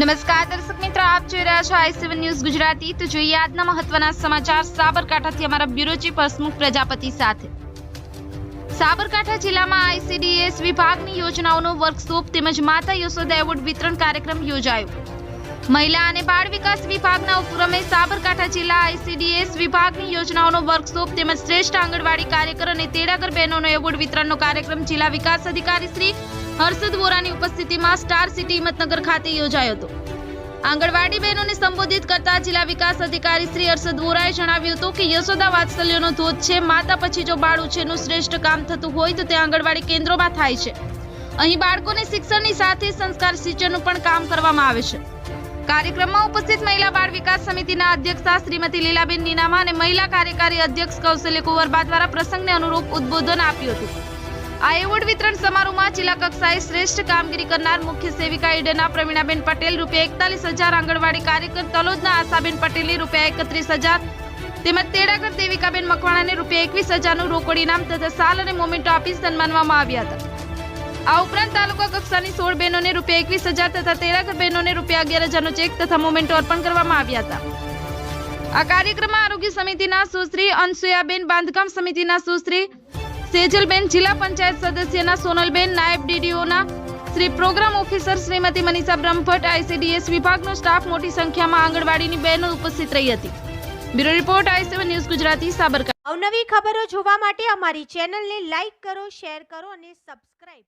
નમસ્કાર દર્શક મિત્રો, આપ જોઈ રહ્યા છો આઈ ન્યૂઝ ગુજરાતી. તો જોઈએ આજના મહત્વના સમાચાર. સાબરકાંઠાથી અમારા બ્યુરો ચીફ હસમુખ પ્રજાપતિ સાથે. સાબરકાંઠા જિલ્લામાં આઈસીડીએસ વિભાગની યોજનાઓનો વર્કશોપ તેમજ માતા યશોદા એવોર્ડ વિતરણ કાર્યક્રમ યોજાયો. મહિલા અને બાળ વિકાસ વિભાગના ઉપક્રમે સાબરકાંઠા જિલ્લા આઈસીડીએસ વિભાગની યોજનાઓનો વર્કશોપ તેમજ શ્રેષ્ઠ આંગણવાડી કાર્યકર અને તેડાગર બહેનોનો એવોર્ડ વિતરણનો કાર્યક્રમ જિલ્લા વિકાસ અધિકારી શ્રી હર્ષદ વોરાની ઉપસ્થિતિમાં સ્ટાર સિટી હિંમતનગર ખાતે યોજાયો હતો. આંગણવાડી બહેનોને સંબોધિત કરતા જિલ્લા વિકાસ અધિકારી શ્રી હર્ષદ વોરાએ જણાવ્યું હતું કે યશોદા વાત્સલ્યનો ધોધ છે, માતા પછી જો બાળ ઉછેરનું શ્રેષ્ઠ કામ થતું હોય તો તે આંગણવાડી કેન્દ્રોમાં થાય છે. અહીં બાળકોને શિક્ષણની સાથે સંસ્કાર સિંચનનું પણ કામ કરવામાં આવે છે. કાર્યક્રમમાં ઉપસ્થિત મહિલા બાળ વિકાસ સમિતિના અધ્યક્ષા શ્રીમતી લીલાબેન નીનામા અને મહિલા કાર્યકારી અધ્યક્ષ કૌશલ્ય કુંવરબા દ્વારા પ્રસંગને અનુરૂપ ઉદ્બોધન આપ્યું હતું. આ એવોર્ડ વિતરણ સમારોહમાં જિલ્લા કક્ષાએ શ્રેષ્ઠ કામગીરી કરનાર મુખ્ય સેવિકા ઈડરના પ્રવીણાબેન પટેલ રૂપિયા એકતાલીસ હજાર આંગણવાડી કાર્યકર તલોદના આશાબેન પટેલને રૂપિયા એકત્રીસ હજાર તેમજ તેડાગર દેવિકાબેન મકવાણાને રૂપિયા એકવીસ હજારનું રોકડ ઇનામ તથા સાલ અને મોમેન્ટો આપી સન્માનવામાં આવ્યા હતા. આ ઉપરાંત તાલુકા કક્ષાની સોળ બહેનોને રૂપિયા એકવીસ હજાર તથા તેરાગર બહેનોને રૂપિયા અગિયાર હજારનો ચેક તથા મોમેન્ટો અર્પણ કરવામાં આવ્યા હતા. આ કાર્યક્રમમાં આરોગ્ય સમિતિના સુશ્રી અનસુયાબેન, બાંધકામ સમિતિના સુશ્રી સેજલબેન, જિલ્લા પંચાયત સદસ્યના સોનલબેન, નાયબ ડીડીઓના Shri programme officer Shrimati Manisha Brahmbhatt, ICDS વિભાગનો સ્ટાફ મોટી સંખ્યામાં આંગણવાડીની બહેનો ઉપસ્થિત રહી હતી. Bureau report I seven news Gujarati, Sabarkantha. અવનવી ખબરો જોવા માટે અમારી ચેનલને લાઈક કરો, શેર કરો અને સબસ્ક્રાઇબ